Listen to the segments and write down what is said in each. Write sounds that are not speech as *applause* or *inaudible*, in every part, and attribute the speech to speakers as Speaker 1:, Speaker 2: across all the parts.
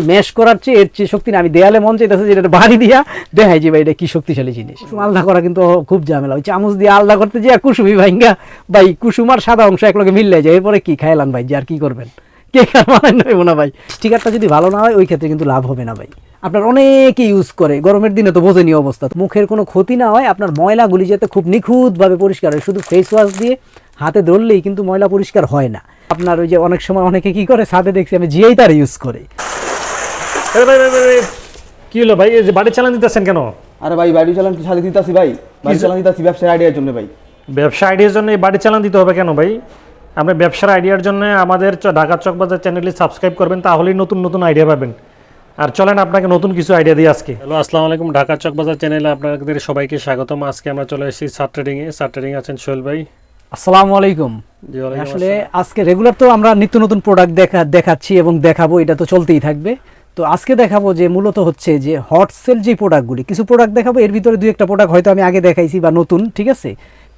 Speaker 1: Mesh করার চেয়ে এর চেয়ে শক্তি আমি দেয়ালে মন চাইতেছে যেটা বাড়ি দিয়া দেখাই যে ভাই এটা কি শক্তিশালী জিনিস। আলাদা করা কিন্তু খুব ঝামেলা। ওই চামচ দিয়ে আলাদা করতে যে কুসুমি ভাইঙ্গা ভাই কুসুম আর সাদা অংশ একলগে মিললে যায়। এরপরে কি খাইলাম ভাই? যে আর কি করবেন? কে কার মানে নয় না ভাই? স্টিকারটা যদি ভালো না হয় ওই ক্ষেত্রে কিন্তু লাভ হবে না ভাই। আপনার অনেকে ইউজ করে। গরমের দিনে তো বোঝেনি অবস্থা। মুখের কোনো ক্ষতি না হয় আপনার ময়লাগুলি যাতে খুব নিখুঁতভাবে পরিষ্কার হয়। শুধু ফেস ওয়াশ দিয়ে হাতে ধরলেই কিন্তু ময়লা পরিষ্কার হয় না। আপনার ওই যে অনেক সময় অনেকে কি করে সাথে দেখছি আমি জিয়াই তার ইউজ করে।
Speaker 2: আরে ভাই ভাই ভাই, ভাই, কি হলো ভাই? এই যে বাড়ি চালান দিতেছেন কেন?
Speaker 3: আরে ভাই বাড়ি চালান চালি দিতাছি ভাই। বাড়ি চালান দিতাছি ব্যবসার আইডিয়ার জন্য ভাই।
Speaker 2: ব্যবসা আইডিয়ার জন্য এই বাড়ি চালান দিতে হবে কেন ভাই? আপনি ব্যবসার আইডিয়ার জন্য আমাদের ঢাকা চকবাজার চ্যানেলটি সাবস্ক্রাইব করবেন তাহলেই নতুন নতুন আইডিয়া পাবেন। আর চলেন আপনাকে নতুন কিছু আইডিয়া দিই আজকে। হ্যালো আসসালামু আলাইকুম ঢাকা চকবাজার চ্যানেলে আপনাদের সবাইকে স্বাগতম। আজকে আমরা চলে এসেছি সার ট্রেডিংয়ে সার ট্রেডিং আছেন সোহেল ভাই।
Speaker 1: আসসালামু আলাইকুম। আসলে আজকে রেগুলার তো আমরা নিত্য নতুন প্রোডাক্ট দেখা দেখাচ্ছি এবং দেখাবো এটা তো চলতেই থাকবে। তো আজকে দেখাবো যে মূলত হচ্ছে যে হট সেল যে প্রোডাক্টগুলি কিছু প্রোডাক্ট দেখাবো এর ভিতরে দুই একটা প্রোডাক্ট হয়তো আমি আগে দেখাইছি বা নতুন ঠিক আছে?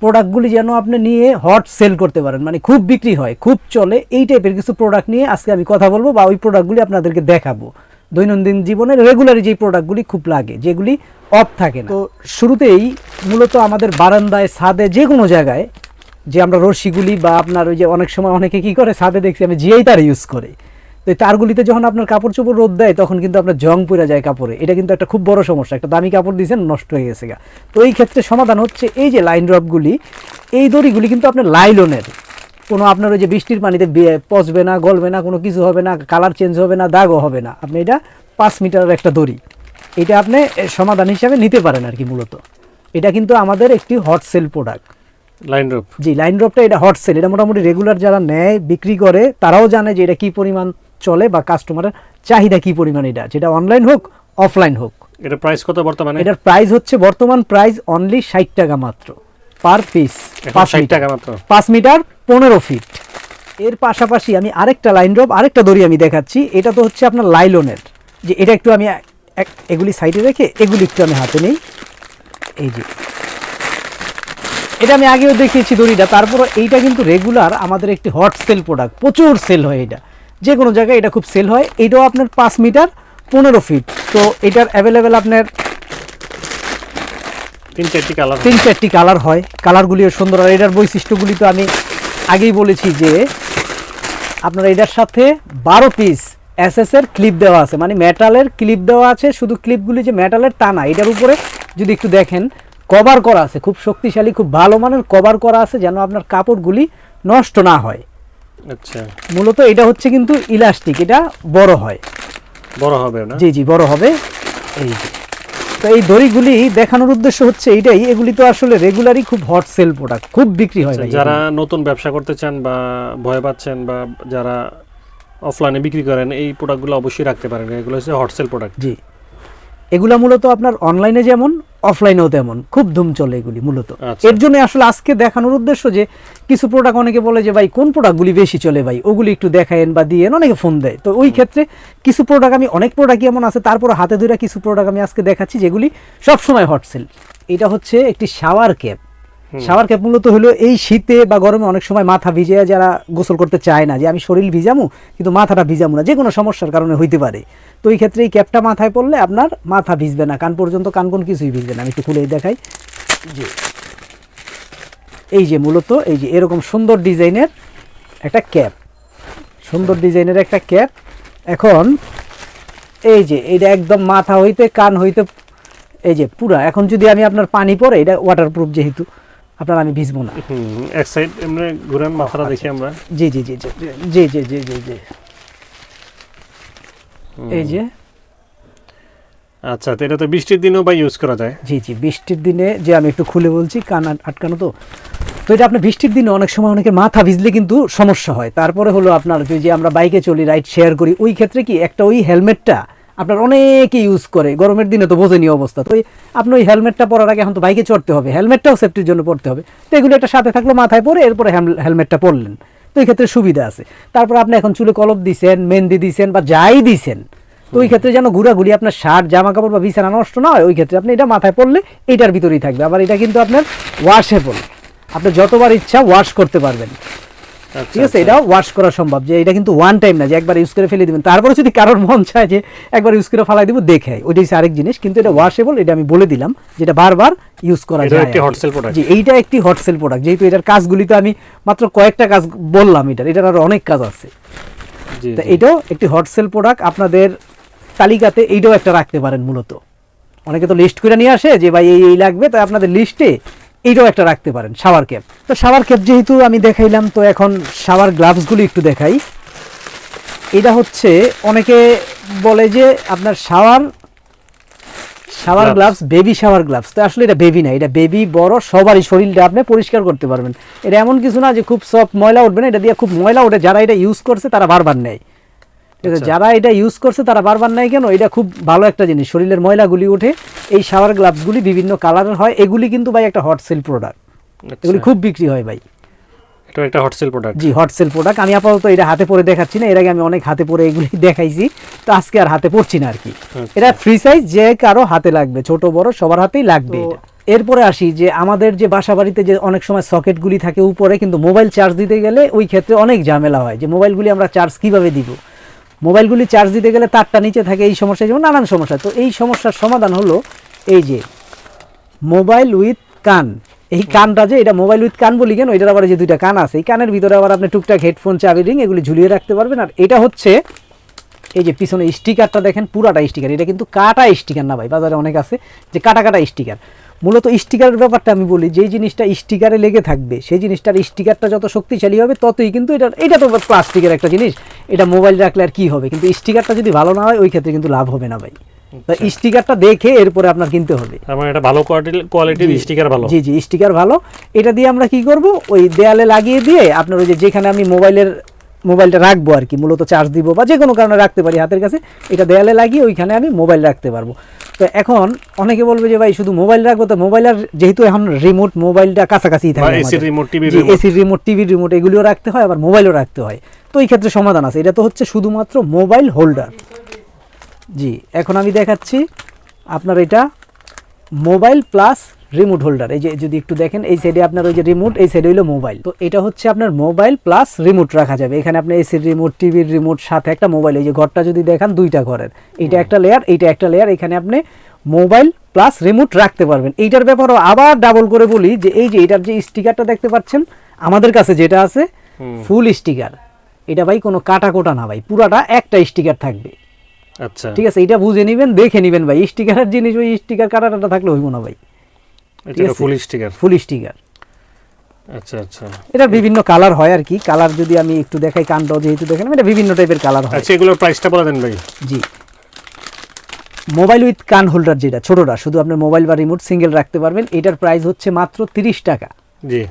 Speaker 1: প্রোডাক্টগুলি যেন আপনি নিয়ে হট সেল করতে পারেন মানে খুব বিক্রি হয় খুব চলে এই টাইপের কিছু প্রোডাক্ট নিয়ে আজকে আমি কথা বলব বা ওই প্রোডাক্টগুলি আপনাদেরকে দেখাবো। দৈনন্দিন জীবনে রেগুলারই যে প্রোডাক্টগুলি খুব লাগে যেগুলি অফ থাকে না। তো শুরুতেই মূলত আমাদের বারান্দায় ছাদে যে কোনো জায়গায় যে আমরা রশিগুলি বা আপনার ওই যে অনেক সময় অনেকে কি করে, ছাদে দেখছি, আমি জিয়াই তার ইউজ করে। তো তারগুলিতে যখন আপনার কাপড় চোপড় রোদ দেয়, তখন কিন্তু আপনার জং পড়ে যায় কাপড়ে। এটা কিন্তু একটা খুব বড় সমস্যা, একটা দামি কাপড় দিয়েছেন, নষ্ট হয়ে গেছে গা। তো এই ক্ষেত্রে সমাধান হচ্ছে এই যে লাইন ড্রপগুলি এই দড়িগুলি কিন্তু আপনার লাইলনের কোনো আপনার ওই যে বৃষ্টির পানিতে পচবে না, গলবে না, কোনো কিছু হবে না কালার চেঞ্জ হবে না, দাগও হবে না। আপনি এটা পাঁচ মিটারের একটা দড়ি। এটা আপনি সমাধান হিসাবে নিতে পারেন আর কি মূলত। এটা কিন্তু আমাদের একটি হট সেল প্রোডাক্ট
Speaker 2: লাইন রূপ
Speaker 1: জি লাইন ড্রপটা এটা হট সেল এটা মোটামুটি রেগুলার যারা নেয় বিক্রি করে তারাও জানে যে এটা কি পরিমাণ চলে বা কাস্টমারের চাহিদা কি পরিমাণ এটা যেটা অনলাইন হোক অফলাইন হোক।
Speaker 2: এটা প্রাইস কত বর্তমানে?
Speaker 1: এটার প্রাইস হচ্ছে বর্তমান প্রাইস অনলি ষাট টাকা মাত্র পার পিস
Speaker 2: 60 টাকা মাত্র।
Speaker 1: পাঁচ মিটার পনেরো ফিট এর পাশাপাশি আমি আরেকটা লাইন ড্রপ আরেকটা দড়ি আমি দেখাচ্ছি এটা তো হচ্ছে আপনার লাইলনের যে এটা একটু আমি এগুলি সাইডে রেখে এগুলি একটু আমি হাতে নেই। এই যে এটা আমি আগেও দেখিয়েছি দড়িটা তারপরে এইটা কিন্তু রেগুলার আমাদের একটি হট সেল প্রোডাক্ট প্রচুর সেল হয় এটা। যে কোনো জায়গায় এটা খুব সেল হয় এটাও আপনার পাঁচ মিটার পনেরো ফিট তো এটার অ্যাভেলেবেল আপনার
Speaker 2: তিন চারটি কালার
Speaker 1: তিন চারটি কালার হয় কালারগুলিও সুন্দর। আর এটার বৈশিষ্ট্যগুলি তো আমি আগেই বলেছি যে আপনার এটার সাথে বারো পিস এসএস এর ক্লিপ দেওয়া আছে। মানে মেটালের ক্লিপ দেওয়া আছে শুধু ক্লিপগুলি যে মেটালের তা না এটার উপরে যদি একটু দেখেন কভার করা আছে খুব শক্তিশালী খুব ভালো মানের কভার করা আছে যেন আপনার কাপড়গুলি নষ্ট না হয়।
Speaker 2: আচ্ছা।
Speaker 1: মূলত এটা হচ্ছে কিন্তু ইলাস্টিক এটা বড় হয়।
Speaker 2: বড় হবে না?
Speaker 1: জি জি বড় হবে। এই তো এই দড়িগুলি দেখানোর উদ্দেশ্য হচ্ছে এইটাই এগুলি তো আসলে রেগুলারই খুব হট সেল প্রোডাক্ট খুব বিক্রি হয় ভাই
Speaker 2: যারা নতুন ব্যবসা করতে চান বা ভয় পাচ্ছেন বা যারা অফলাইনে বিক্রি করেন এই প্রোডাক্টগুলো অবশ্যই রাখতে পারেন এগুলো হচ্ছে হটসেল প্রোডাক্ট
Speaker 1: জি। এগুলা মূলত আপনার অনলাইনে যেমন অফলাইনেও তেমন। খুব ধুম চলে এগুলি মূলত।
Speaker 2: আচ্ছা।
Speaker 1: এর জন্য আসলে আজকে দেখানোর উদ্দেশ্য যে কিছু প্রোডাক্ট অনেকে বলে যে ভাই কোন প্রোডাক্টগুলি বেশি চলে ভাই? ওগুলি একটু দেখায়েন বা দিয়েন। অনেকে ফোন দেয়। তো ওই ক্ষেত্রে কিছু প্রোডাক্ট আমি অনেক প্রোডাক্ট এমন আছে তারপর হাতে ধরে কিছু প্রোডাক্ট আমি আজকে দেখাচ্ছি যেগুলি সবসময় হট সেল এটা হচ্ছে একটি শাওয়ার ক্যাপ শাওয়ার ক্যাপ মূলত হলো এই শীতে বা গরমে অনেক সময় মাথা ভিজে যারা গোসল করতে চায় না যে আমি শরীর ভিজামু কিন্তু মাথাটা ভিজামু না যে কোনো সমস্যার কারণে হইতে পারে। তো এই ক্ষেত্রে এই ক্যাপটা মাথায় পড়লে আপনার মাথা ভিজবে না কান পর্যন্ত কান কোন কিছুই ভিজবে না। আমি একটু খুলেই দেখাই। যে এই যে মূলত এই যে এরকম সুন্দর ডিজাইনের একটা ক্যাপ। সুন্দর ডিজাইনের একটা ক্যাপ। এখন এই যে এটা একদম মাথা হইতে কান হইতে এই যে পুরা এখন যদি আমি আপনার পানি পরে এটা ওয়াটারপ্রুফ যেহেতু। আপনার আমি ভিজবো না।
Speaker 2: এক সাইড এমনি ঘুরেন মাথাটা দেখি আমরা।
Speaker 1: জি জি জি জি জি জি জি জি জি এই যে।
Speaker 2: আচ্ছা এটা তো বৃষ্টির দিনেও বা ইউজ করা যায়।
Speaker 1: জি জি বৃষ্টির দিনে যে আমি একটু খুলে বলছি কান আটকানো তো। তো এটা আপনার বৃষ্টির দিনে অনেক সময় অনেকের মাথা ভিজলে কিন্তু সমস্যা হয়। তারপরে হলো আপনার যে আমরা বাইকে চলি রাইড শেয়ার করি ওই ক্ষেত্রে কি একটা ওই হেলমেটটা আপনার অনেকে ইউজ করে, গরমের দিনে তো বোঝেনি অবস্থা। তো আপনি ওই হেলমেটটা পরার আগে এখন তো বাইকে চড়তে হবে, হেলমেটটাও সেফটির জন্য পড়তে হবে। তো এগুলো একটা সাথে থাকল মাথায় পরে এরপরে হেলমেটটা পরলেন। তো এই ক্ষেত্রে সুবিধা আছে। তারপর আপনি এখন চুলে কলপ দিছেন, মেহেন্দি দিছেন বা যাই দিছেন, তো ওই ক্ষেত্রে যেন ঘোরাঘুরি আপনার শার্ট জামা কাপড় বা বিছানা নষ্ট না হয়, ওই ক্ষেত্রে আপনি এটা মাথায় পড়লে এটার ভিতরেই থাকবে। আবার এটা কিন্তু আপনার ওয়াশেবল আপনি যতবার ইচ্ছা ওয়াশ করতে পারবেন। ঠিক আছে এটা ওয়াশ করা সম্ভব যে এটা কিন্তু ওয়ান টাইম না যে একবার ইউজ করে ফেলে দিবেন। তারপরে যদি কারোর মন চায় যে একবার ইউজ করে ফেলাই দিব দেখে ওইটা হচ্ছে আরেক জিনিস কিন্তু এটা ওয়াশেবল এটা আমি বলে দিলাম যেটা বারবার ইউজ করা যায়
Speaker 2: একটি hot
Speaker 1: কি। জি এইটা একটি হট সেল প্রোডাক্ট যেহেতু এটার কাজগুলি তো আমি মাত্র কয়েকটা কাজ বললাম এটার এটার আরও অনেক কাজ আছে।
Speaker 2: জি
Speaker 1: তা এটাও একটি হটসেল প্রোডাক্ট আপনাদের তালিকাতে এইটাও একটা রাখতে পারেন মূলত। অনেকে তো লিস্ট করে নিয়ে আসে যে ভাই এই এই লাগবে। তাই আপনাদের লিস্টে এইটাও একটা রাখতে পারেন শাওয়ার ক্যাপ তো শাওয়ার ক্যাপ যেহেতু আমি দেখাইলাম তো এখন শাওয়ার গ্লাভসগুলি একটু দেখাই। এটা হচ্ছে অনেকে বলে যে আপনার shower shower gloves baby shower gloves তো আসলে এটা বেবি না এটা বেবি বড় সবারই শরীরটা আপনি পরিষ্কার করতে পারবেন। এটা এমন কিছু না যে খুব সফট ময়লা উঠবে না এটা দিয়ে খুব ময়লা ওঠে যারা এটা ইউজ করছে তারা বারবার নেয়। ঠিক আছে
Speaker 2: আচ্ছা।
Speaker 1: যারা এটা ইউজ করছে তারা বারবার নেয় কেন? এটা খুব ভালো একটা জিনিস শরীরের ময়লাগুলি উঠে। এই শাওয়ার গ্লাভসগুলি বিভিন্ন কালারের হয়। এগুলি কিন্তু ভাই একটা হট সেল প্রোডাক্ট এগুলি খুব বিক্রি হয় ভাই।
Speaker 2: এটা একটা হট সেল প্রোডাক্ট
Speaker 1: জি হট সেল প্রোডাক্ট আমি আপাতত এটা হাতে পরে দেখাচ্ছি না। এর আগে আমি অনেক হাতে পরে এগুলি *laughs* দেখাইছি। তো আজকে আর হাতে পড়ছি না আর কি
Speaker 2: আচ্ছা।
Speaker 1: এটা ফ্রি সাইজ যে কারও হাতে লাগবে। ছোট বড় সবার হাতেই লাগবে এটা। এরপরে আসি যে আমাদের যে বাসা বাড়িতে যে অনেক সময় সকেটগুলি থাকে উপরে কিন্তু মোবাইল চার্জ দিতে গেলে ওই ক্ষেত্রে অনেক ঝামেলা হয় যে মোবাইলগুলি আমরা চার্জ কীভাবে দিব? মোবাইলগুলি চার্জ দিতে গেলে তারটা নিচে থাকে, এই সমস্যা যেমন নানান সমস্যা। তো এই সমস্যার সমাধান হলো এই যে, মোবাইল উইথ কান। এই কানটা যে, এটা মোবাইল উইথ কান বলি কেন? এটার আবার যে দুইটা কান আছে, এই কানের ভিতরে আবার আপনি টুকটাক হেডফোন চাবি রিং এগুলি ঝুলিয়ে রাখতে পারবেন। আর এটা হচ্ছে, এই যে পিছনে স্টিকারটা দেখেন, পুরাটা স্টিকার এটা কিন্তু কাটা স্টিকার না ভাই, বাজারে অনেক আছে, যে কাটা কাটা স্টিকার মূলত স্টিকারের ব্যাপারটা আমি বলি যেই জিনিসটা স্টিকারে লেগে থাকবে সেই জিনিসটার স্টিকারটা যত শক্তিশালী হবে ততই কিন্তু এটা এটা তো প্লাস্টিকের একটা জিনিস এটা মোবাইল রাখলে আর কি হবে? কিন্তু স্টিকারটা যদি ভালো না হয় ওই ক্ষেত্রে কিন্তু লাভ হবে না ভাই। স্টিকারটা দেখে এরপরে আপনার কিনতে হবে।
Speaker 2: মানে এটা ভালো কোয়ালিটির। স্টিকার ভালো।
Speaker 1: জি জি স্টিকার ভালো। এটা দিয়ে আমরা কি করব? ওই দেয়ালে লাগিয়ে দিয়ে আপনার ওই যে যেখানে আমি মোবাইলের মোবাইলটা রাখব আর কি মূলত চার্জ দিব বা যে কোনো কারণে রাখতে পারি হাতের কাছে এটা দেয়ালে লাগিয়ে ওইখানে আমি মোবাইল রাখতে পারব। তো এখন অনেকে বলবে যে ভাই শুধু মোবাইল রাখব তো মোবাইল আর যেহেতু এখন রিমোট মোবাইলটা কাছাকাছি থাকে
Speaker 2: এসির রিমোট টিভি
Speaker 1: এসির রিমোট টিভির রিমোট এগুলিও রাখতে হয় আবার মোবাইলও রাখতে হয়। তো এই ক্ষেত্রে সমাধান আছে। এটা তো হচ্ছে শুধুমাত্র মোবাইল হোল্ডার জি এখন আমি দেখাচ্ছি আপনার এটা মোবাইল প্লাস রিমোট হোল্ডার এই যে যদি একটু দেখেন এই সাইডে আপনার ওই যে রিমোট এই সাইডে হলো মোবাইল তো এটা হচ্ছে আপনার মোবাইল প্লাস রিমোট রাখা যাবে। এখানে আপনি এসির রিমোট টিভির রিমোট সাথে একটা মোবাইল এই যে ঘরটা যদি দেখান দুইটা ঘরের। এইটা একটা লেয়ার এইটা একটা লেয়ার এখানে আপনি মোবাইল প্লাস রিমোট রাখতে পারবেন। এইটার ব্যাপারেও আবার ডাবল করে বলি যে এই যে এটার যে স্টিকারটা দেখতে পাচ্ছেন আমাদের কাছে যেটা আছে ফুল স্টিকার এটা ভাই কোনো কাটা কোটা না ভাই পুরাটা একটা স্টিকার থাকবে।
Speaker 2: আচ্ছা।
Speaker 1: ঠিক আছে এটা বুঝে নিবেন দেখে নিবেন ভাই। স্টিকারের জিনিস ওই স্টিকার কাটাটা থাকলে হইব না ভাই।
Speaker 2: এটা
Speaker 1: আছে।
Speaker 2: Full sticker.
Speaker 1: Full sticker.
Speaker 2: আচ্ছা আচ্ছা।
Speaker 1: এটার বিভিন্ন কালার হয় আর কি। কালার যদি আমি একটু দেখাই যেহেতু দেখেন এটা বিভিন্ন টাইপের কালার হয়।
Speaker 2: আচ্ছা এগুলোর প্রাইসটা বলে দেন ভাই।
Speaker 1: জি। মোবাইল উইথ কান হোল্ডার যেটা ছোটটা শুধু আপনি মোবাইল বা রিমোট সিঙ্গেল রাখতে পারবেন। এটার প্রাইস হচ্ছে মাত্র তিরিশ টাকা।
Speaker 2: জি।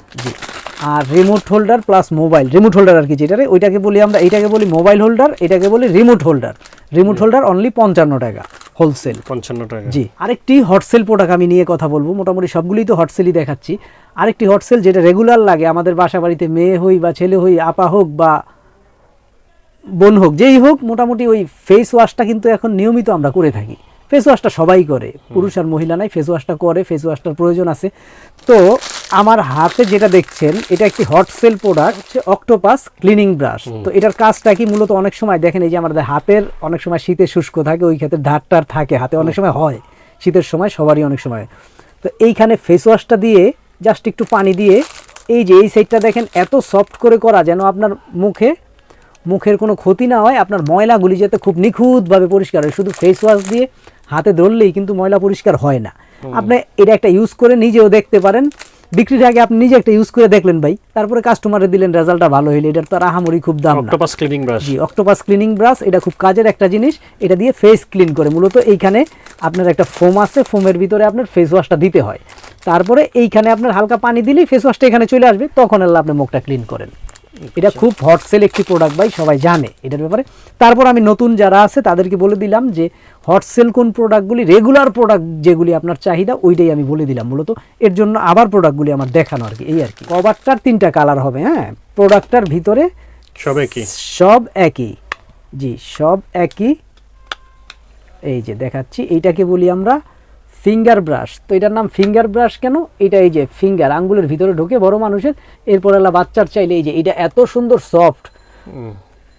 Speaker 1: আর remote holder plus mobile remote holder আর কি যেটারে ওইটাকে বলি আমরা এটাকে বলি মোবাইল হোল্ডার এটাকে বলি remote holder remote holder only পঞ্চান্ন টাকা। হোলসেল।
Speaker 2: পঞ্চান্ন টাকা।
Speaker 1: জি আরেকটি হটসেল প্রোডাক্ট আমি নিয়ে কথা বলব মোটামুটি সবগুলোই তো হটসেলই দেখাচ্ছি। আরেকটি হটসেল যেটা রেগুলার লাগে আমাদের বাসা বাড়িতে মেয়ে হই বা ছেলে হই আপা হোক বা বোন হোক যেই হোক মোটামুটি ওই ফেস ওয়াশটা কিন্তু এখন নিয়মিত আমরা করে থাকি। ফেস ওয়াশটা সবাই করে। পুরুষ আর মহিলা নাই ফেস ওয়াশটা করে ফেস ওয়াশটার প্রয়োজন আছে। তো আমার হাতে যেটা দেখছেন এটা একটি হট সেল প্রোডাক্ট হচ্ছে অক্টোপাস ক্লিনিং ব্রাশ তো এটার কাজটা কি মূলত অনেক সময় দেখেন এই যে আমাদের হাতের অনেক সময় শীতে শুষ্ক থাকে ওই ক্ষেত্রে ধারটার থাকে হাতে অনেক সময় হয়। শীতের সময় সবারই অনেক সময়। তো এইখানে ফেস ওয়াশটা দিয়ে জাস্ট একটু পানি দিয়ে এই যে এই সাইডটা দেখেন এত সফট করে করা যেন আপনার মুখে মুখের কোনো ক্ষতি না হয় আপনার ময়লাগুলি যাতে খুব নিখুঁতভাবে পরিষ্কার হয়। শুধু ফেস ওয়াশ দিয়ে হাতে ধরলেই কিন্তু ময়লা পরিষ্কার হয় না। আপনি এটা একটা ইউজ করে নিজেও দেখতে পারেন। বিক্রির আগে আপনি নিজে একটা ইউজ করে দেখলেন ভাই। তারপরে কাস্টমারে দিলেন রেজাল্টটা ভালো হইলে। এটার তো আর আহামরি খুব দাম
Speaker 2: অক্টোপাস ক্লিনিং ব্রাশ
Speaker 1: জি অক্টোপাস ক্লিনিং ব্রাশ এটা খুব কাজের একটা জিনিস। এটা দিয়ে ফেস ক্লিন করে। মূলত এইখানে আপনার একটা ফোম আছে ফোমের ভিতরে আপনার ফেস ওয়াশটা দিতে হয়। তারপরে এইখানে আপনার হালকা পানি দিলেই ফেস ওয়াশটা এখানে চলে আসবে। তখন আল্লাহ আপনি মুখটা ক্লিন করেন। এটা খুব হট সেল একটি প্রোডাক্ট ভাই সবাই জানে এটার ব্যাপারে। তারপর আমি নতুন যারা আছে তাদেরকে বলে দিলাম যে হট সেল কোন প্রোডাক্টগুলি রেগুলার প্রোডাক্ট যেগুলি আপনার চাহিদা ওইটাই আমি বলে দিলাম মূলত। এর জন্য আবার প্রোডাক্টগুলি আমার দেখানো আর কি এই আর কি। কভারটার তিনটা কালার হবে হ্যাঁ? প্রোডাক্টটার ভিতরে
Speaker 2: সব একই।
Speaker 1: সব একই। জি সব একই। এই যে দেখাচ্ছি এইটাকে বলি আমরা ফিঙ্গার ব্রাশ তো এটার নাম ফিঙ্গার ব্রাশ কেন? এটা এই যে ফিঙ্গার আঙ্গুলের ভিতরে ঢোকে বড় মানুষের এরপর এলা বাচ্চার চাইলে এই যে এটা এত সুন্দর সফট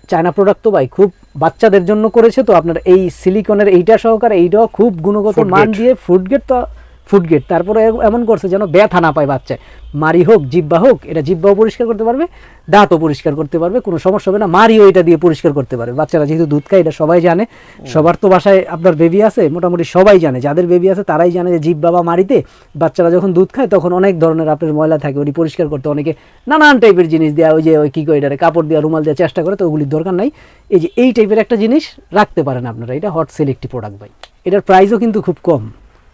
Speaker 1: চায়না প্রোডাক্ট তো ভাই খুব বাচ্চাদের জন্য করেছে তো আপনার এই সিলিকনের এইটা সহকারে এইটাও খুব গুণগত মান দিয়ে ফুড গেট তো ফুড গেট তারপরে এমন করছে যেন ব্যথা না পায় বাচ্চায়। মারি হোক জিব্বা হোক এটা জিব্বাও পরিষ্কার করতে পারবে দাঁতও পরিষ্কার করতে পারবে কোনো সমস্যা হবে না মারিও এটা দিয়ে পরিষ্কার করতে পারবে। বাচ্চারা যেহেতু দুধ খায় এটা সবাই জানে। সবার তো বাসায় আপনার বেবি আছে মোটামুটি সবাই জানে। যাদের বেবি আছে তারাই জানে যে জিব্বা বা মারিতে বাচ্চারা যখন দুধ খায় তখন অনেক ধরনের আপনার ময়লা থাকে ওটি পরিষ্কার করতে। অনেকে নানান টাইপের জিনিস দেওয়া ওই যে ওই কী করে এটারে কাপড় দেওয়া রুমাল দেওয়ার চেষ্টা করে তো ওগুলির দরকার নাই। এই যে এই টাইপের একটা জিনিস রাখতে পারেন আপনারা এটা হট সেল একটি প্রোডাক্ট ভাই। এটার প্রাইসও কিন্তু খুব কম।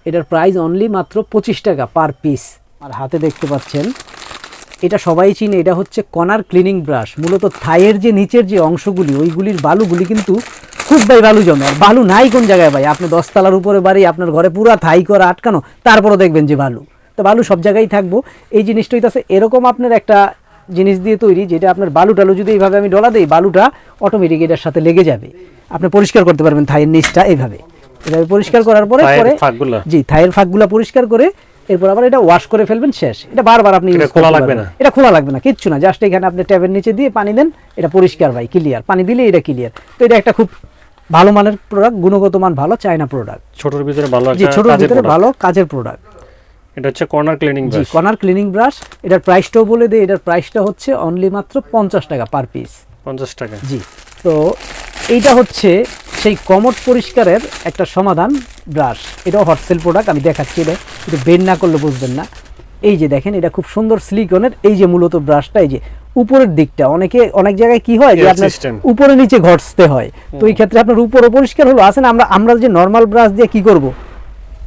Speaker 1: এটার প্রাইস অনলি মাত্র পঁচিশ টাকা পার পিস আর হাতে দেখতে পাচ্ছেন, এটা সবাই চিনে, এটা হচ্ছে কনার ক্লিনিং ব্রাশ মূলত থাইয়ের যে নিচের যে অংশগুলি, ওইগুলির বালুগুলি কিন্তু খুব ভাই বালু জমে। আর বালু নাই কোন জায়গায় ভাই? আপনি দশতলার উপরে বাড়ি, আপনার ঘরে পুরা থাই করা আটকানো, তারপরও দেখবেন যে বালু। তো বালু সব জায়গায় থাকব। এই জিনিসটা হইতাছে এরকম আপনার একটা জিনিস দিয়ে তৈরি, যেটা আপনার বালু টালু যদি এইভাবে আমি ডলা দিই, বালুটা অটোমেটিক এটার সাথে লেগে যাবে। আপনি পরিষ্কার করতে পারবেন থাইয়ের নিচটা এইভাবে। এভাবে পরিষ্কার করার পরে পরে জি থাইয়ের ফাঁকগুলা পরিষ্কার করে এরপর আবার এটা ওয়াশ করে ফেলবেন শেষ। এটা বারবার আপনি
Speaker 2: এটা খোলা লাগবে না?
Speaker 1: এটা খোলা লাগবে না কিচ্ছু না। জাস্ট এখানে আপনি ট্যাবের নিচে দিয়ে পানি দেন এটা পরিষ্কার ভাই ক্লিয়ার পানি দিলে এটা ক্লিয়ার তো এটা একটা খুব ভালো মানের প্রোডাক্ট গুণগত মান ভালো চায়না প্রোডাক্ট
Speaker 2: ছোটর ভিতরে ভালো
Speaker 1: জি
Speaker 2: একটা
Speaker 1: ছোট
Speaker 2: কাজের
Speaker 1: ভিতরে ভালো কাজের প্রোডাক্ট
Speaker 2: এটা হচ্ছে কর্নার ক্লিনিং ব্রাশ
Speaker 1: জি কর্নার ক্লিনিং ব্রাশ এটার প্রাইসটাও বলে দিই এটার প্রাইসটা হচ্ছে অনলি মাত্র পঞ্চাশ টাকা পার পিস
Speaker 2: পঞ্চাশ টাকা।
Speaker 1: জি তো এইটা হচ্ছে সেই কমট পরিষ্কারের একটা সমাধান ব্রাশ। এটাও হটসেল প্রোডাক্ট আমি দেখাচ্ছি এটা। কিন্তু বের না করলে বুঝবেন না। এই যে দেখেন এটা খুব সুন্দর সিলিকনের এই যে মূলত ব্রাশটা এই যে উপরের দিকটা। অনেকে অনেক জায়গায় কি হয় যে আপনার উপরে নিচে ঘটতে হয়। তো এই ক্ষেত্রে আপনার উপরে পরিষ্কার হলো আছে না? আমরা আমরা যে নর্মাল ব্রাশ দিয়ে কি করব?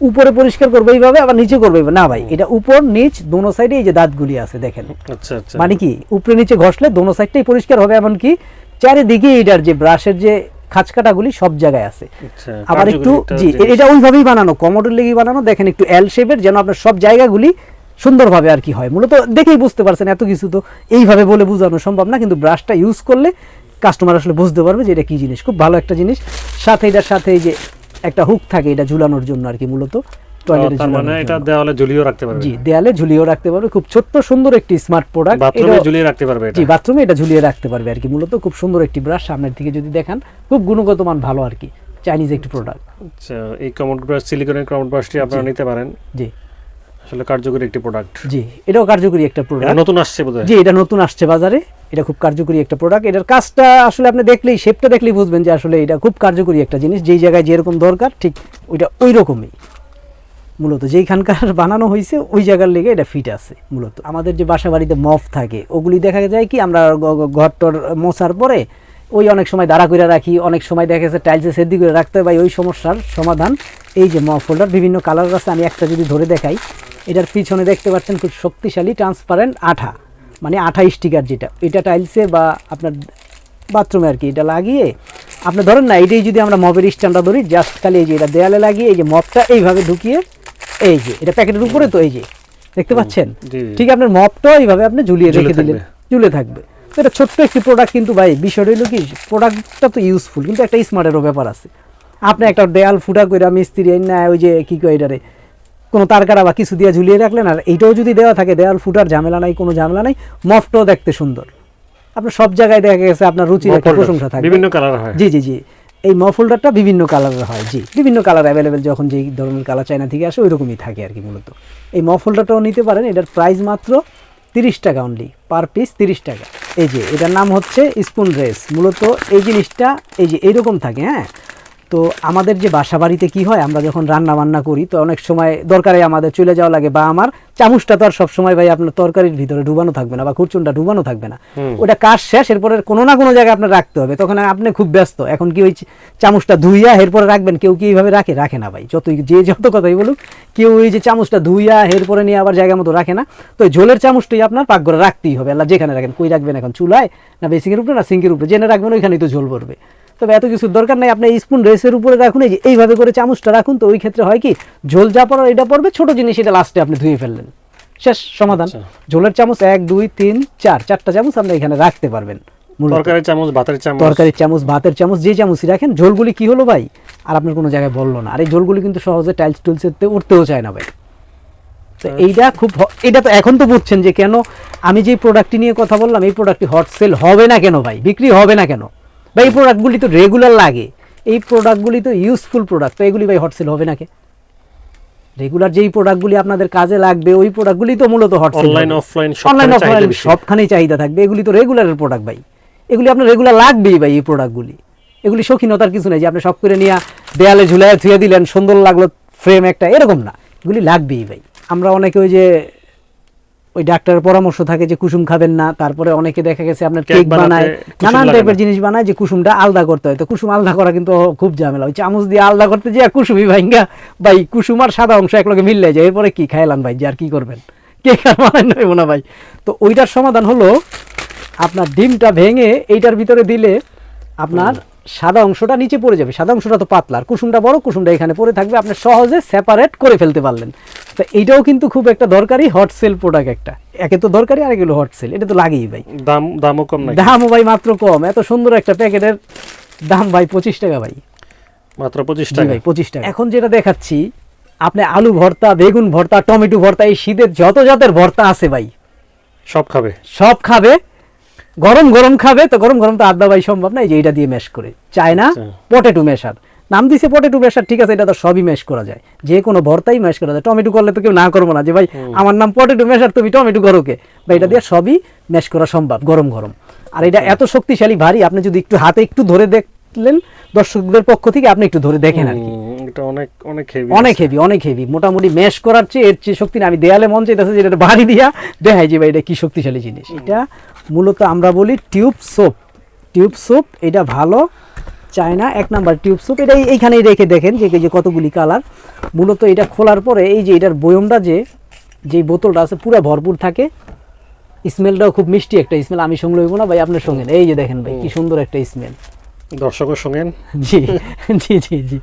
Speaker 1: উপরে পরিষ্কার করব এইভাবে আবার নিচে করব না ভাই এটা উপর নিচ দোনো সাইডে এই যে দাঁতগুলি আছে দেখেন।
Speaker 2: আচ্ছা আচ্ছা।
Speaker 1: মানে কি? উপরে নিচে ঘষলে দোনো সাইডটাই পরিষ্কার হবে। এমনকি চারিদিকে এটার যে ব্রাশের যে খাঁচকাটাগুলি সব জায়গায় আছে।
Speaker 2: আচ্ছা,
Speaker 1: আবার একটু জি এটা ওইভাবেই বানানো কমোডোর লেগে বানানো দেখেন একটু এল শেপের যেন আপনার সব জায়গাগুলি সুন্দরভাবে আর কি হয়। মূলত দেখেই বুঝতে পারছেন এত কিছু তো এইভাবে বলে বোঝানো সম্ভব না কিন্তু ব্রাশটা ইউজ করলে কাস্টমার আসলে বুঝতে পারবে যে এটা কী জিনিস। খুব ভালো একটা জিনিস। সাথে এটার সাথে এই যে একটা হুক থাকে এটা ঝুলানোর জন্য আর কি মূলত। টয়লেটে
Speaker 2: তার মানে এটা দেওয়ালে ঝুলিয়েও রাখতে পারবে।
Speaker 1: জি দেয়ালে ঝুলিয়েও রাখতে পারবে। খুব ছোট্ট সুন্দর একটি স্মার্ট প্রোডাক্ট
Speaker 2: বাথরুমে ঝুলিয়ে রাখতে পারবে
Speaker 1: জি বাথরুমে এটা ঝুলিয়ে রাখতে পারবে আর কি। মূলত খুব সুন্দর একটি ব্রাশ সামনের দিকে যদি দেখান খুব গুণগত মান ভালো আর কি। চাইনিজ একটি প্রোডাক্ট
Speaker 2: আচ্ছা এই কমোড ব্রাশ সিলিকনের কমোড ব্রাশটি আপনারা নিতে পারেন।
Speaker 1: জি।
Speaker 2: আসলে কার্যকরী একটি প্রোডাক্ট
Speaker 1: জি এটাও কার্যকরী একটা প্রোডাক্ট
Speaker 2: নতুন আসছে বোধহয়।
Speaker 1: জি এটা নতুন আসছে বাজারে। এটা খুব কার্যকরী একটা প্রোডাক্ট এটার কাজটা আসলে আপনি দেখলেই শেপটা দেখলেই বুঝবেন যে আসলে এটা খুব কার্যকরী একটা জিনিস। যেই জায়গায় যেরকম দরকার ঠিক ওইটা ওই রকমই মূলত যেইখানকার *laughs* বানানো হয়েছে ওই জায়গার লেগে এটা ফিট আছে মূলত। আমাদের যে বাসা বাড়িতে মফ থাকে, ওগুলি দেখা যায় কি, আমরা ঘরটর মোছার পরে ওই অনেক সময় দাঁড়া করে রাখি, অনেক সময় দেখা যাচ্ছে টাইলসে সেদ্ধি করে রাখতে হয় ওই সমস্যার সমাধান। এই যে মফ হোল্ডার বিভিন্ন কালার আছে, আমি একটা যদি ধরে দেখাই, এটার পিছনে দেখতে পাচ্ছেন খুব শক্তিশালী ট্রান্সপারেন্ট আঠা। মানে আঠা স্টিকার যেটা, এটা টাইলসে বা আপনার বাথরুমে আর কি, এটা লাগিয়ে, আপনি ধরেন না এটাই যদি আমরা মপের স্ট্যান্ডটা ধরি জাস্ট খালি এই যে এটা দেয়ালে লাগিয়ে, এই যে মপটা এইভাবে ঢুকিয়ে এই যে এটা প্যাকেটের উপরে তো এই যে দেখতে পাচ্ছেন? ঠিক আপনার মপটাও এইভাবে আপনি ঝুলিয়ে রেখে দিলেন। ঝুলে থাকবে। তো এটা ছোট্ট একটি প্রোডাক্ট কিন্তু ভাই বিষয়টা হলো কি প্রোডাক্টটা তো ইউজফুল কিন্তু একটা স্মার্টেরও ব্যাপার আছে। আপনি একটা দেয়াল ফুটা করে মিস্ত্রি না ওই যে কি কয় এটারে কোনো তারকারা বা কিছু দিয়ে ঝুলিয়ে রাখলেন আর এইটাও যদি দেওয়া থাকে দেওয়াল ফুটার ঝামেলা নাই কোনো ঝামেলা নাই মফটাও দেখতে সুন্দর। আপনার সব জায়গায় দেখা গেছে আপনার রুচির একটা প্রশংসা থাকবে।
Speaker 2: বিভিন্ন কালার হয়।
Speaker 1: জি জি জি। এই মফোল্ডারটা বিভিন্ন কালারের হয়, জি। বিভিন্ন কালার অ্যাভেলেবেল যখন যেই ধরনের কালার চায়না থেকে আসে, ওইরকমই থাকে আর কি মূলত। এই মফোল্ডারটাও নিতে পারেন, এটার প্রাইস মাত্র তিরিশ টাকা অনলি পার পিস তিরিশ টাকা। এই যে, এটার নাম হচ্ছে স্পুন রেস মূলত এই জিনিসটা, এই যে, এইরকম থাকে হ্যাঁ? তো আমাদের যে বাসা বাড়িতে কি হয় আমরা যখন রান্না বান্না করি তো অনেক সময় দরকারে আমাদের চলে যাওয়া লাগে বা আমার চামচটা তো আর সবসময় ভাই আপনার তরকারির ভিতরে ডুবানো থাকবে না বা খুরচুনটা ডুবানো থাকবে না। ওটা কাজ শেষ এরপরে কোনো না কোনো জায়গায় আপনার রাখতে হবে। তখন আপনি খুব ব্যস্ত। এখন কি ওই চামচটা ধুইয়া এরপরে রাখবেন? কেউ কি এইভাবে রাখে? রাখে না ভাই। যতই যে যত কথাই বলুক কেউ ওই যে চামচটা ধুইয়া এরপরে নিয়ে আবার জায়গা মতো রাখে না। তো ঝোলের চামচটাই আপনার পাকঘরে রাখতেই হবে। আল্লাহ যেখানে রাখেন কই রাখবেন এখন? চুলায় না বেসিকের উপরে না সিঙ্কের উপরে? জেনে রাখবেন ওইখানেই তো ঝোল পড়বে। তবে এত কিছুর দরকার নাই আপনি স্পুন রেসের উপরে রাখুন এই যে এইভাবে করে চামচটা রাখুন তো ওই ক্ষেত্রে হয় কি ঝোল যা পড়ার এটা পড়বে ছোট জিনিস এটা লাস্টে আপনি ধুয়ে ফেললেন। শেষ সমাধান।
Speaker 2: আচ্ছা।
Speaker 1: ঝোলের চামচ এক দুই তিন চার চারটা চামচ আপনি এখানে রাখতে পারবেন মূলত।
Speaker 2: চামচ ভাতের চামচ।
Speaker 1: তরকারির চামচ ভাতের চামচ যে চামচই রাখেন ঝোলগুলি কি হলো ভাই? আর আপনার কোনো জায়গায় বলল না। আর এই ঝোলগুলি কিন্তু সহজে টাইলস টুলসেতে উঠতেও চায় না ভাই। তো এইটা খুব এটা তো এখন তো বুঝছেন যে কেন আমি যে প্রোডাক্টটি নিয়ে কথা বললাম এই প্রোডাক্টটি হট সেল হবে না কেন ভাই? বিক্রি হবে না কেন? ভাই এই প্রোডাক্টগুলি তো রেগুলার লাগে। এই প্রোডাক্টগুলি তো ইউজফুল প্রোডাক্ট তো এগুলি ভাই হট সেল হবে না কে রেগুলার যেই প্রোডাক্টগুলি আপনাদের কাজে লাগবে ওই প্রোডাক্টগুলি তো মূলত hot sale
Speaker 2: online offline
Speaker 1: online offline সবখানেই চাহিদা থাকবে। এগুলি তো রেগুলারের প্রোডাক্ট ভাই। এগুলি আপনার রেগুলার লাগবেই ভাই এই প্রোডাক্টগুলি এগুলি শৌখিনতার কিছু নেই যে আপনি সব করে নিয়ে দেয়ালে ঝুলায় থুয়ে দিলেন সুন্দর লাগল ফ্রেম একটা এরকম না। এগুলি লাগবেই ভাই। আমরা অনেকে ওই যে ওই ডাক্তারের পরামর্শ থাকে যে কুসুম খাবেন না তারপরে অনেকে দেখা গেছে আপনার
Speaker 2: কেক
Speaker 1: বানায় নানান টাইপের জিনিস বানায় যে কুসুমটা আলাদা করতে হয়। তো কুসুম আলাদা করা কিন্তু খুব ঝামেলা। ওই চামচ দিয়ে আলাদা করতে যে কুসুমই ভাইঙ্গা। ভাই কুসুম আর সাদা অংশ একলগে মিললে যায় এরপরে কি খাইলাম ভাই? যে আর কি করবেন? কেক আর বানাই নয় না ভাই। তো ওইটার সমাধান হলো আপনার ডিমটা ভেঙে এইটার ভিতরে দিলে আপনার সাদা অংশটা নিচে পড়ে যাবে সাদা অংশটা তো পাতলা। আর কুসুমটা বড় কুসুমটা এখানে পড়ে থাকবে আপনি সহজে সেপারেট করে ফেলতে পারলেন। তো এইটাও কিন্তু খুব একটা দরকারি হট সেল প্রোডাক্ট একটা। একে তো দরকারি আর এগুলো হট সেল এটা তো লাগেই ভাই।
Speaker 2: দাম দামও কম
Speaker 1: দামও ভাই মাত্র কম এত সুন্দর একটা প্যাকেটের দাম ভাই পঁচিশ টাকা ভাই।
Speaker 2: মাত্র পঁচিশ টাকা?
Speaker 1: ভাই পঁচিশ টাকা। এখন যেটা দেখাচ্ছি আপনি আলু ভর্তা বেগুন ভর্তা টমেটো ভর্তা এই শীতের যত জাতের ভর্তা আছে ভাই
Speaker 2: সব খাবে?
Speaker 1: সব খাবে গরম গরম খাবে তো গরম গরম তো আদা ভাই সম্ভব না এই যে এটা দিয়ে ম্যাশ করে। চায় না
Speaker 2: আচ্ছা।
Speaker 1: পটেটো মেশার নাম দিছে পটেটো মেশার ঠিক আছে এটা তো সবই ম্যাশ করা যায়। যে কোনো ভর্তাই ম্যাশ করা যায়। টমেটো করলে তো কেউ না করব না যে ভাই আমার নাম পটেটো মেশার তুমি টমেটো করো কে? বা এটা দিয়ে সবই ম্যাশ করা সম্ভব গরম গরম। আর এটা এত শক্তিশালী ভারী আপনি যদি একটু হাতে একটু ধরে দেখলেন দর্শকদের পক্ষ থেকে আপনি একটু ধরে দেখেন আর কি।
Speaker 2: এটা অনেক অনেক হেভি
Speaker 1: অনেক হেভি অনেক হেভি মোটামুটি ম্যাশ করার চেয়ে এর চেয়ে শক্তি না। আমি দেয়ালে মন চাইতেছে যেটা বাড়ি দিয়া। দেখাই যে ভাই এটা কি শক্তিশালী জিনিস। এটা মূলত আমরা বলি টিউব সোপ। টিউব সোপ এটা ভালো। চায়না এক নাম্বার টিউব সোপ। এটা এইখানেই রেখে দেখেন যে যে কতগুলি কালার। মূলত এটা খোলার পরে এই যে এটার বয়মটা যে যেই বোতলটা আছে পুরো ভরপুর থাকে। স্মেলটাও খুব মিষ্টি একটা স্মেল। আমি সঙ্গে লইব না ভাই আপনার সঙ্গে এই যে দেখেন ভাই কি সুন্দর একটা স্মেল।
Speaker 2: দর্শকের সঙ্গে
Speaker 1: জি জি জি জি।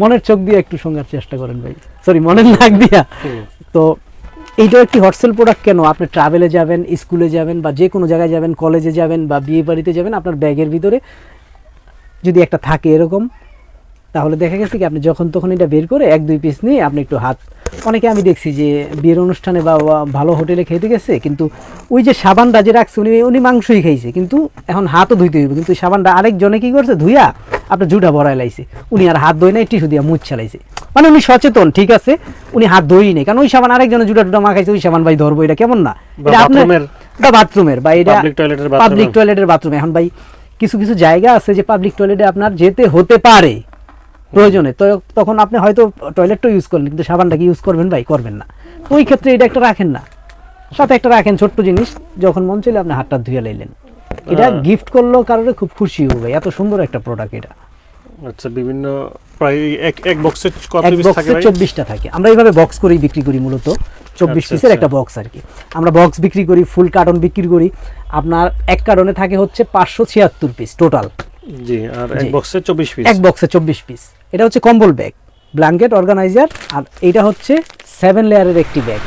Speaker 1: মনের চোখ দিয়ে একটু শোনার চেষ্টা করেন ভাই। সরি মনের নাক দিয়া। তো এইটাও একটি হটসেল প্রোডাক্ট কেন? আপনি ট্রাভেলে যাবেন স্কুলে যাবেন বা যে কোনো জায়গায় যাবেন কলেজে যাবেন বা বিয়ে বাড়িতে যাবেন, আপনার ব্যাগের ভিতরে যদি একটা থাকে এরকম, তাহলে দেখা গেছে কি আপনি যখন তখন এটা বের করে এক, দুই পিস নিয়ে আপনি একটু হাত অনেকে আমি দেখছি যে বিয়ের অনুষ্ঠানে বা বা ভালো হোটেলে খেতে গেছে, কিন্তু ওই যে সাবানটা যে রাখছে, উনি উনি মাংসই খাইছে, কিন্তু এখন হাতও ধুইতে হইবে, কিন্তু সাবানটা আরেকজনে কি করছে, ধুইয়া আপনার জুটা ভরাই লাইছে। উনি আর হাত ধুই নাই টিস্যু দিয়া মুছ চালাইছে। মানে উনি সচেতন ঠিক আছে? উনি হাত ধুই নেই। কারণ ওই সাবান আরেকজনে জুটা টুটা মাখাইছে ওই সাবান ভাই ধরবো এটা কেমন না? এটা আপনার
Speaker 2: বাথরুমের-
Speaker 1: বা বাথরুমের বা এটা। পাবলিক টয়লেটের বাথরুমে এখন ভাই কিছু কিছু জায়গা আছে যে পাবলিক টয়লেটে আপনার যেতে হতে পারে। প্রয়োজনে। তো তখন আপনি হয়তো টয়লেটটা ইউজ করলেন কিন্তু সাবানটা কি ইউজ করবেন ভাই করবেন না। তো ওই ক্ষেত্রে এটা একটা রাখেন না। সাথে একটা রাখেন ছোট্ট জিনিস যখন মন চলে আপনি হাতটা ধুয়ে লাইলেন। এটা গিফট করলেও কারোর খুব খুশি হবে। এত সুন্দর একটা প্রোডাক্ট এটা।
Speaker 2: আচ্ছা বিভিন্ন প্রায় এক এক বক্সে কত পিস থাকে ভাই?
Speaker 1: থাকে। আমরা এইভাবে বক্স করেই বিক্রি করি মূলত। চব্বিশ
Speaker 2: আচ্ছা,
Speaker 1: পিসের
Speaker 2: আচ্ছা।
Speaker 1: একটা বক্স আর কি। আমরা বক্স বিক্রি করি ফুল কার্টন বিক্রি করি। আপনার এক কার্টনে থাকে হচ্ছে পাঁচশো ছিয়াত্তর পিস টোটাল
Speaker 2: জি আর এক বক্সে চব্বিশ পিস
Speaker 1: এক বক্সে চব্বিশ পিস এটা হচ্ছে কম্বল ব্যাগ ব্ল্যাঙ্কেট অর্গানাইজার আর এটা হচ্ছে সেভেন লেয়ারের একটি ব্যাগ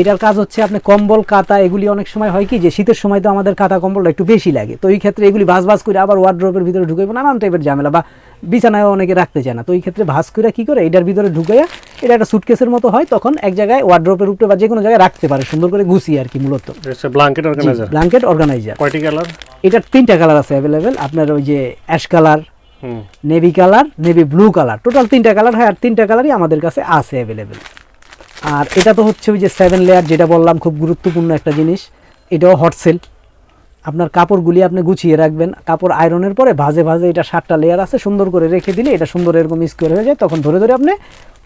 Speaker 1: এটার কাজ হচ্ছে আপনি কম্বল কাতা এগুলি অনেক সময় হয় কি যে শীতের সময় তো আমাদের কাতা কম্বলটা একটু বেশি লাগে। তো এই ক্ষেত্রে এগুলি ভাস ভাস করে আবার ওয়ার্ড্রোপের ভিতরে ঢুকাইবো নানান টাইপের ঝামেলা বা বিছানায় অনেকে রাখতে চায় না। তো এই ক্ষেত্রে ভাস করে কি করে এটার ভিতরে ঢুকাইয়া এটা একটা সুটকেসের মতো হয় তখন এক জায়গায় ওয়ার্ড্রোপের উপরে বা যে কোনো জায়গায় রাখতে পারে সুন্দর করে গুছিয়ে আর কি মূলত।
Speaker 2: ব্ল্যাঙ্কেট অর্গানাইজার
Speaker 1: ব্ল্যাঙ্কেট অর্গানাইজার
Speaker 2: কয়টি কালার
Speaker 1: এটার তিনটা কালার আছে অ্যাভেলেবেল আপনার ওই যে ash colour navy colour navy blue colour total তিনটা কালার হয় আর তিনটা কালারই আমাদের কাছে আছে অ্যাভেলেবেল আর এটা তো হচ্ছে ওই যে সেভেন লেয়ার যেটা বললাম, খুব গুরুত্বপূর্ণ একটা জিনিস। এটাও হটসেল আপনার কাপড়গুলি আপনি গুছিয়ে রাখবেন। কাপড় আয়রনের পরে ভাজে ভাজে এটা সাতটা লেয়ার আছে, সুন্দর করে রেখে দিলে এটা সুন্দর এরকম স্কোয়ার হয়ে যায়। তখন ধরে ধরে আপনি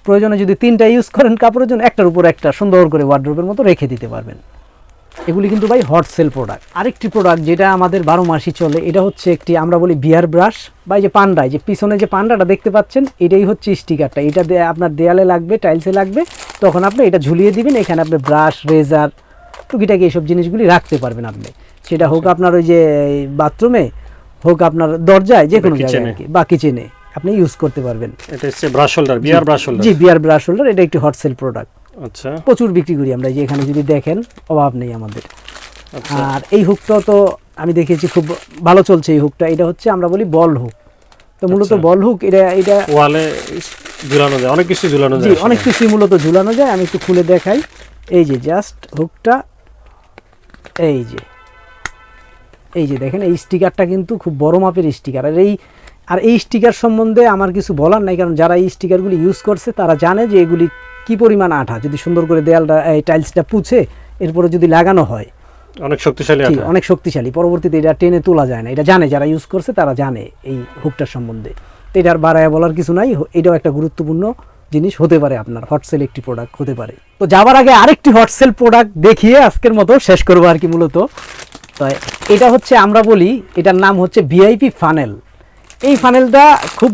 Speaker 1: প্রয়োজনে যদি তিনটা ইউজ করেন কাপড়ের জন্য, একটার উপর একটা সুন্দর করে ওয়ার্ড্রোপের মতো রেখে দিতে পারবেন। এগুলি কিন্তু ভাই হট সেল প্রোডাক্ট আরেকটি প্রোডাক্ট যেটা আমাদের বারো মাসই চলে এটা হচ্ছে একটি আমরা বলি বিয়ার ব্রাশ বা এই যে পান্ডা এই যে পিছনে যে পান্ডাটা দেখতে পাচ্ছেন এটাই হচ্ছে স্টিকারটা এটা আপনার দেয়ালে লাগবে টাইলসে লাগবে তখন আপনি এটা ঝুলিয়ে দিবেন এখানে আপনি ব্রাশ রেজার টুকিটাকি এইসব জিনিসগুলি রাখতে পারবেন আপনি। সেটা হোক আপনার ওই যে বাথরুমে হোক আপনার দরজায় যে কোনো জায়গায় আর কি বা কিচেনে আপনি ইউজ করতে পারবেন।
Speaker 2: এটা হচ্ছে brush holder bear brush holder
Speaker 1: জি বিয়ার ব্রাশ হোল্ডার এটা একটি হট সেল প্রোডাক্ট
Speaker 2: আচ্ছা।
Speaker 1: প্রচুর বিক্রি করি আমরা যে এখানে যদি দেখেন অভাব নেই আমাদের।
Speaker 2: আচ্ছা।
Speaker 1: আর এই হুকটাও তো আমি দেখেছি খুব ভালো চলছে এই হুকটা এটা হচ্ছে আমরা বলি বল হুক তো মূলত
Speaker 2: আচ্ছা।
Speaker 1: বল হুক এটা এটা
Speaker 2: ওয়ালে ঝুলানো যায় অনেক কিছু ঝুলানো যায়।
Speaker 1: অনেক কিছুই মূলত ঝুলানো যায়। আমি একটু খুলে দেখাই। এই যে জাস্ট হুকটা এই যে এই যে দেখেন এই স্টিকারটা কিন্তু খুব বড় মাপের স্টিকার। আর এই আর এই স্টিকার সম্বন্ধে আমার কিছু বলার নাই কারণ যারা এই স্টিকারগুলি ইউজ করছে তারা জানে যে এগুলি কি পরিমাণ আঠা? যদি সুন্দর করে দেয়ালটা এই টাইলসটা পুছে এরপরে যদি লাগানো হয়।
Speaker 2: অনেক শক্তিশালী
Speaker 1: অনেক শক্তিশালী। পরবর্তীতে এটা টেনে তোলা যায় না। এটা জানে যারা ইউজ করছে তারা জানে এই হুকটার সম্বন্ধে। তো এটার বাড়ায় বলার কিছু নাই। এটাও একটা গুরুত্বপূর্ণ জিনিস হতে পারে আপনার। হটসেল একটি প্রোডাক্ট হতে পারে। তো যাবার আগে আরেকটি হটসেল প্রোডাক্ট দেখিয়ে আজকের মতো শেষ করব আর কি মূলত। তো এটা হচ্ছে আমরা বলি এটার নাম হচ্ছে ভিআইপি ফানেল এই ফানেলটা খুব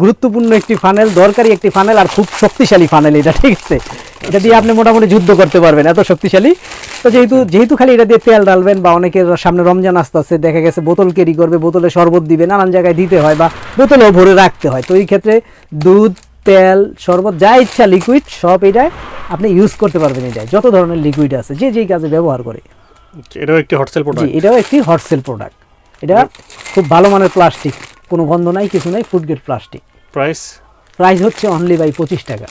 Speaker 1: গুরুত্বপূর্ণ একটি ফানেল দরকারি একটি ফানেল আর খুব শক্তিশালী ফানেল এটা ঠিক আছে? এটা দিয়ে আপনি মোটামুটি যুদ্ধ করতে পারবেন এত শক্তিশালী। তো যেহেতু যেহেতু খালি এটা দিয়ে তেল ডালবেন বা অনেকের সামনে রমজান আসতে আসতে দেখা গেছে বোতল ক্যারি করবে বোতলে শরবত দিবে নানান জায়গায় দিতে হয় বা বোতলেও ভরে রাখতে হয়। তো এই ক্ষেত্রে দুধ তেল শরবত যা ইচ্ছা লিকুইড সব এটায় আপনি ইউজ করতে পারবেন এটায় যত ধরনের লিকুইড আছে যে যেই কাজে ব্যবহার করে।
Speaker 2: এটাও একটি হটসেল প্রোডাক্ট
Speaker 1: এটাও একটি হটসেল প্রোডাক্ট এটা খুব ভালো মানের প্লাস্টিক কোনো গন্ধ নাই কিছু নাই food grade plastic
Speaker 2: price
Speaker 1: price হচ্ছে অনলি বাই পঁচিশ টাকা।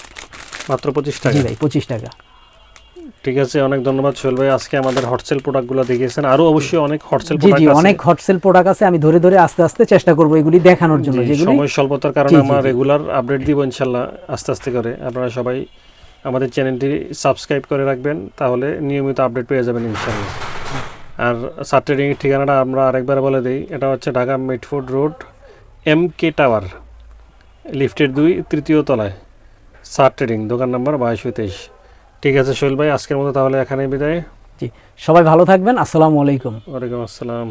Speaker 2: মাত্র পঁচিশ
Speaker 1: জি
Speaker 2: টাকা
Speaker 1: ভাই পঁচিশ টাকা।
Speaker 2: ঠিক আছে অনেক ধন্যবাদ সোহেল ভাই। আজকে আমাদের হটসেল প্রোডাক্টগুলো দেখিয়েছেন। আরও অবশ্যই অনেক হটসেল
Speaker 1: জি জি
Speaker 2: প্রোডাক্ট
Speaker 1: অনেক হটসেল প্রোডাক্ট আছে। আমি ধরে ধরে আস্তে আস্তে চেষ্টা করব এগুলি দেখানোর জন্য। যেগুলি
Speaker 2: সময় স্বল্পতার কারণে
Speaker 1: জি, জি,
Speaker 2: আমরা রেগুলার আপডেট দিব ইনশাল্লাহ আস্তে আস্তে করে। আপনারা সবাই আমাদের চ্যানেলটি সাবস্ক্রাইব করে রাখবেন তাহলে নিয়মিত আপডেট পেয়ে যাবেন ইনশাল্লাহ। আর সার ট্রেডিংয়ের ঠিকানাটা আমরা আরেকবার বলে দিই। এটা হচ্ছে Dhaka Mitford road M K tower লিফটের দুই তৃতীয় তলায়। সার ট্রেডিং দোকান নাম্বার বাইশশো তেইশ। ঠিক আছে সোহেল ভাই আজকের মতো তাহলে এখানে বিদায়।
Speaker 1: জি সবাই ভালো থাকবেন আসসালামু আলাইকুম।
Speaker 2: ওয়ালাইকুম আসসালাম।